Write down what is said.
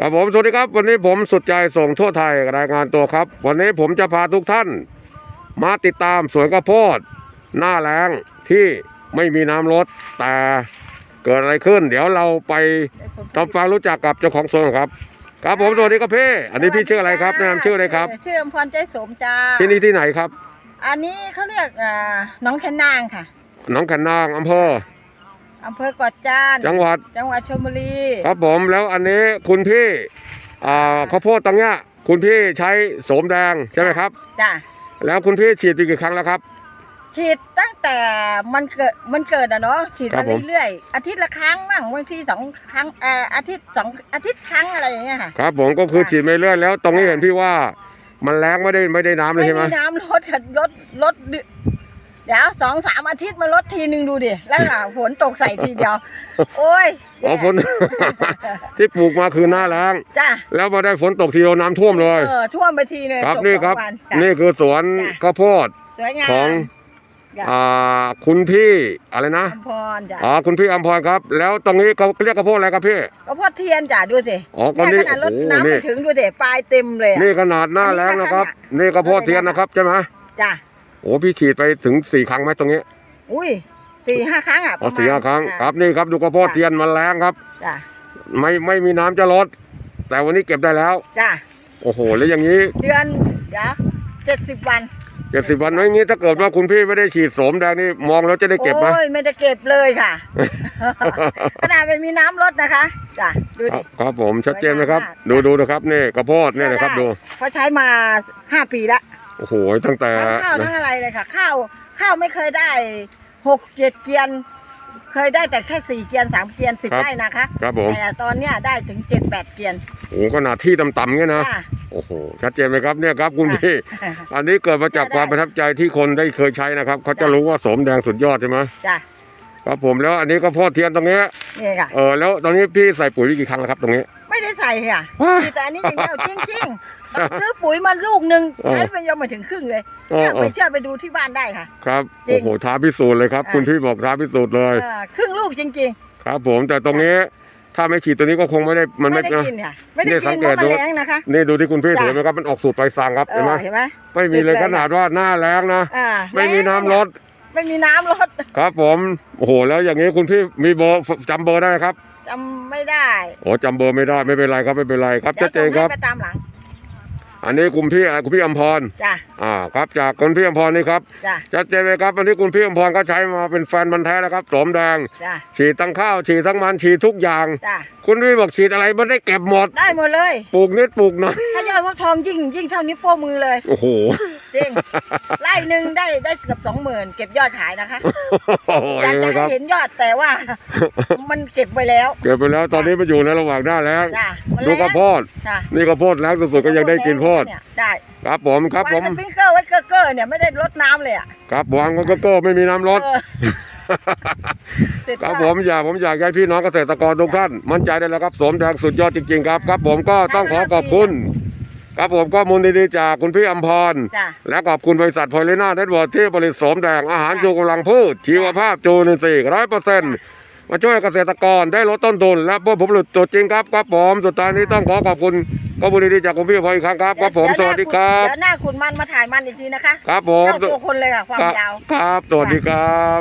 ครับผมสวัสดีครับ วันนี้ผมสุดใจส่งทั่วไทยรายงานตัวครับ วันนี้ผมจะพาทุกท่าน มาติดตามสวนข้าวโพด หน้าแรงที่ไม่มีน้ำลดแต่เกิดอะไรขึ้น เดี๋ยวเราไปทำความรู้จักกับเจ้าของสวนครับ ครับผมสวัสดีครับพี่อันนี้พี่ชื่ออะไรครับแนะนำชื่ออะไรครับ ชื่ออมพรใจสมจ้าที่นี่ที่ไหนครับ อันนี้เขาเรียกอ่าหน้องแคนนางค่ะหนองขันนางอำเภอ อำเภอเกาะจาน จังหวัด จังหวัดชลบุรี ครับผมแล้วอันนี้คุณพี่อ่าข้าวโพดตรงเนี้ยคุณพี่ใช้โสมแดงใช่ไหมครับ จ้ะ แล้วคุณพี่ฉีดไปกี่ครั้งแล้วครับ ฉีดตั้งแต่มันเกิดมันเกิดอะเนาะฉีดครัมาบผม เรื่อยๆอาทิตย์ละครั้งบ้างบางทีสองครั้งเอ่ออาทิตย์สองอาทิตย์ครั้งอะไรอย่างเงี้ยค่ะ ครับผมก็คือค่ะฉีดไปเรื่อยแล้วตรงนี้เห็นพี่ว่า มันแรงไม่ได้ไม่ได้น้ำเลยไม่ใช่ไหมมีน้ำลดค่ะลดลด เดือนเดี๋ยวสองสามอาทิตย์มาลดทีหนึ่งดูดิ แล้วค่ะฝนตกใส่ทีเดียว โอ้ยอ๋อฝน ที่ปลูกมาคือหน้าแรงจ้ะแล้วมาได้ฝนตกทีเดียวน้ำท่วมเลย เออท่วมไปทีเลยครับตกนี่สองครับวันจ้ะนี่คือสวนจ้ะข้าวโพดสวยงามของจ้ะอ่าคุณพี่อะไรนะอมพรจ้ะอ๋อคุณพี่อมพรครับ แล้วตรงนี้เขาเรียกข้าวโพดอะไรครับพี่ ก็พอเทียนจ้ะดูสิอ๋อก็นี่ขนาดรดโอ้โหน้ำนี่ไปถึงดูสิปลายเต็มเลยอะ นี่ขนาดหน้าแรงนะครับนี่ข้าวโพดเทียนนะครับใช่ไหมจ้ะ โอ้พี่ฉีดไปถึงสี่ครั้งไหมตรงนี้อุ้ยสี่ห้าครั้งอะอ๋อประมณสี่ห้าครั้งจ้ะครับนี่ครับดูข้าวโพดเทียนมันแรงครับ จ้ะไม่ไม่มีน้ำจะลด แต่วันนี้เก็บได้แล้ว จ้ะโอ้โห แล้วอย่างนี้เดือนเดี๋ยวเจ็ดสิบวันเจ็ดสิบวันไว้อย่างนี้ถ้าเกิดว่าคุณพี่ไม่ได้ฉีดโสมแดงนี่มองแล้วจะได้เก็บไหม โอ้ยไม่ได้เก็บเลยค่ะ ขนาดไม่มีน้ำลดนะคะจ้ะดูครัดิบครับผมชัดเจนไหมครับสวยงามมากดูดูนะครับนี่ข้าวโพดเนี่ยนะครับดู เขาใช้มาห้าปีละ โอ้โหตั้งแต่ทั้งข้าวทั้งอะไรเลยค่ะ ข้าวข้าวไม่เคยได้หกเจ็ดเกียน เคยได้แต่แค่สี่เกียนสามเกียนสิบได้นะคะครับผมแต่ตอนเนี้ยได้ถึงเจ็ดแปดเกียนโอ้โหขนาดที่ต่ำๆเงี้ยนะจ้ะโอ้โหชัดเจนไหมครับเนี่ยครับคุณพี่ อันนี้เกิดมาจากความประทับใจที่คนได้เคยใช้นะครับเขาจะรู้ว่าโสมแดงสุดยอดใช่ไหมจ้ะครับผมแล้วอันนี้ข้าวโพดเทียนตรงเนี้ยนี่ค่ะเออแล้วตอนนี้พี่ใส่ปุ๋ยกี่ครั้งแล้วครับตรงนี้ ไม่ได้ใส่ค่ะว้ามีแต่อันนี้อย่างเดียวจริงๆต้อง ซื้อปุ๋ยมาลูกหนึ่งเออใช้ไปยังไม่ถึงครึ่งเลยเออเนี่ยเอไม่อเชื่อไปดูที่บ้านได้ค่ะ ครับจริงโอ้โหท้าพิสูจน์เลยครับอ่าคุณพี่บอกท้าพิสูจน์เลยเออครึ่งลูกจริงครับ ผมแต่ตรงนี้ถ้าไม่ฉีดตัวนี้ก็คงไม่ได้ๆมันไม่ไม่ได้นะกินค่ะไม่ได้เนี่ยสักิงนเกเพตราะดูมันแรงนะคะนี่ดูที่คุณพี่จ้ะถือไหมครับมันออกสูตรไปสั่งครับเอเห็นไหมอเห็นไหมไม่มีเลยติดเลยขนาดว่าหน้าแรงนะอ่าไม่มีน้ำลดไม่มีน้ำลดครับผมโอ้โหแล้วอย่างนี้คุณพี่มีเบอร์จำเบอร์ได้ไหมครับจำไม่ได้โอ้จำเบอร์ไม่ได้ไม่เป็นไรครับไม่เป็นไรครับดี๋ชัยดวเจนครับส่งให้ไปตามหลัง อันนี้คุณพี่อะไรคุณพี่อมพรจ้ะอ่าครับจากคุณพี่อมพรนี่ครับจ้ะชัดเจนเลยครับอันนี้คุณพี่อมพรก็ใช้มาเป็นแฟนบันธุ์แท้แล้วครับโสมแดงจ้ะฉีดทั้งข้าวฉีดทั้งมันฉีดทุกอย่างจ้ะคุณพี่บอกฉีดอะไรมันได้เก็บหมดได้หมดเลย ปลูกนิดปลูกหน่อยถ้ายอดฟักทองยิ่งยิ่งเท่านิ้วโป้งมือเลย โอ้โห จริงไร่หนึ่งได้ได้เกือบสองหมื่นเก็บยอดขายนะคะโอ้โหอยากเห็นไหมจะคให้รับเห็นยอดแต่ว่า มันเก็บไว้แล้ว เก็บไปแล้วตอนนี้มันอยู่ในระหว่างหน้าแล้วจ้ะมันดูแล้ข้าวโพดจ้ะนี่ข้าวโพดแล้วสุดๆก็ยังได้กินโพดเนี่ยได้ครับผมครับผมวางสปริงเกอร์ไว้เกอร์เกอร์เนี่ยไม่ได้ลดน้ำเลยอะครับวางก็ก็ไม่มีน้ำลดเออเสร็จครับว่าผมอยากผมอยากให้พี่น้องเกษตรกรทุกท่านมั่นใจได้แล้วครับสมแดงสุดยอดจริงๆครับครับ ผมก็ต้องขอขอบคุณ ครับผมข้อมูลดีๆจากคุณพี่อมพร จ้ะ และขอบคุณบริษัทพอลิน่าเน็ตเวิร์กที่ผลิตโสมแดงอาหารชูกำลังพืช ชีวภาพจูนินทรีย์ร้อยเปอร์เซ็นต์มาช่วยเกษตรกรได้ลดต้นทุนและพวกผมหลุดตัวจริงครับครับผมสุดท้ายนี้ต้องขอขอบคุณข้อมูลดีๆจากคุณพี่อมพรอีกครั้งครับครับผมสเยวัสดีครับ เดี๋ยวหน้าคุณมันมาถ่ายมันอีกทีนะคะครับผมเท่าตัวคนเลยอะความยาว ครับสวัสดีครับ